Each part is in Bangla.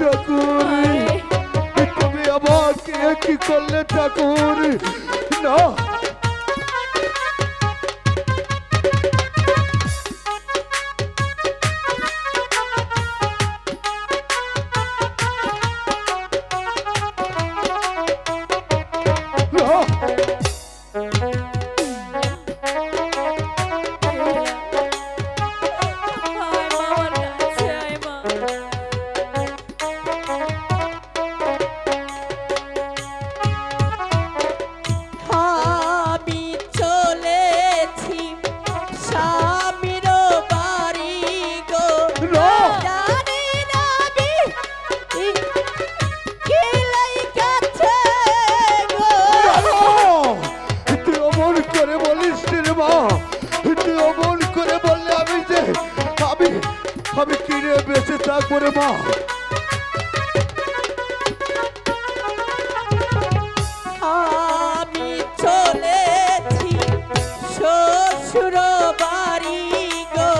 ঠাকুর তুমি আমাকে কি করলে ঠাকুর না মা। আমি চলেছি শ্বশুর বাড়ি গো।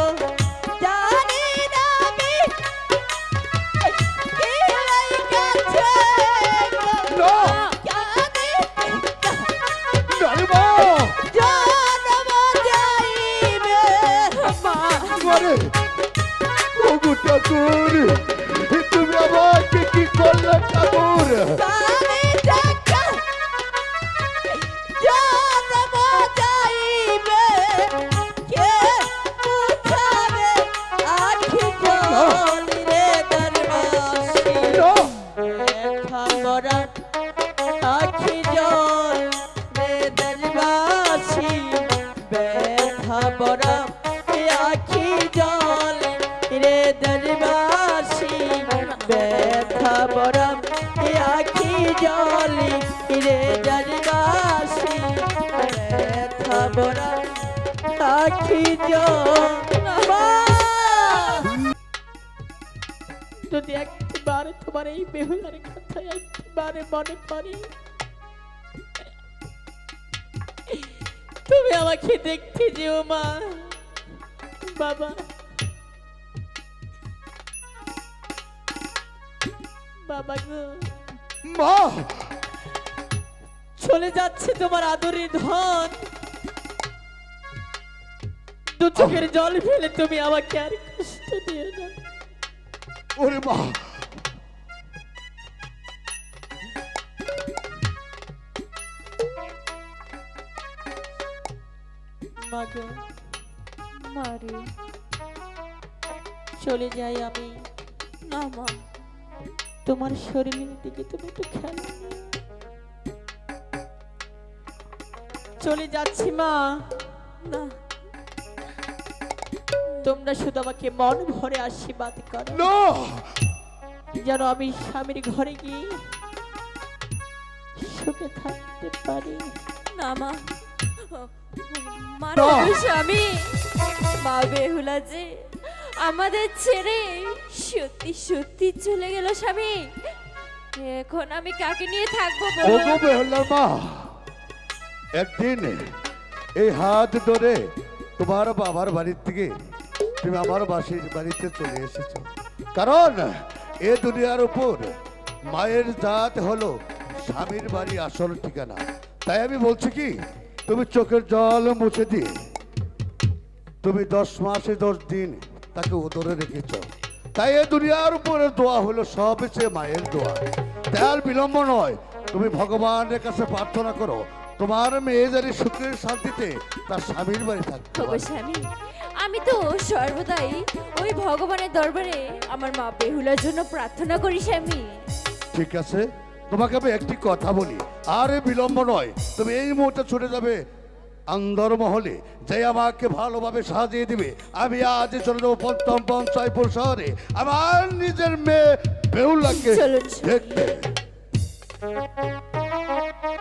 জানি না আমি কি লাইগাছে গো। জানি না। মা। জন্ম যাইবে। মা করে বরা আখি জল, রে দরবাসী, ব্যথা বরা আখি জল, রে দরবাসী, ব্যথা বরা আখি জল! যদি একবার তোমার এই বেহুলার কথা একবারে মনে পড়ে তুমি আমাকে দেখতে যেও মা। বাবা। বাবা গো। মা! চলে যাচ্ছে তোমার আদরের ধন। দু চোখের জল ফেলে তুমি আমাকে আর কষ্ট দিও না। ওরে মা! মা গো মারে। চলে যাই আমি। না মা। তোমার শরীরের দিকে তুমি একটু খেয়াল চলে যাচ্ছি মা। না। তোমরা শুধু আমাকে মন ভরে আশীর্বাদ করো। যেন আমি স্বামীর ঘরে গিয়ে সুখে থাকতে পারি। না মা। স্বামী। মা বেহুলা যে আমাদের ছেড়ে সত্যি সত্যি চলে গেল স্বামী। এখন আমি কাকে নিয়ে থাকব ওগো বেহল্লার মা একদিন এই হাত ধরে তোমার বাবার বাড়ির থেকে তুমি আমার বাসির বাড়িতে চলে এসেছ। কারণ এ দুনিয়ার উপর মায়ের জাত হলো স্বামীর বাড়ি আসল ঠিকানা। তাই আমি বলছি কি তুমি চোখের জল মুছে দিয়ে তুমি দশ মাসে দশ দিন তাকে উদরে রেখেছ। তাই এ দুনিয়ার উপরে দোয়া হলো সব সে মায়ের দোয়া। তাই আর বিলম্ব নয় তুমি ভগবানের কাছে প্রার্থনা করো। তোমার মেয়ে জানি সুখের শান্তিতে তার স্বামীর বাড়ি থাকতে। স্বামী আমি তো সর্বদাই ওই ভগবানের দরবারে আমার মা বেহুলার জন্য প্রার্থনা করি স্বামী। ঠিক আছে তোমাকে আমি একটি কথা বলি। আর বিলম্ব নয় তুমি এই মুহূর্তে ছুটে যাবে আন্দর মহলে। যে আমাকে ভালোভাবে সাজিয়ে দিবে আমি আজ চলে যাব পঞ্চম পঞ্চায়পুর শহরে। আমার নিজের মেয়ে বেউলাকে। দেখতে।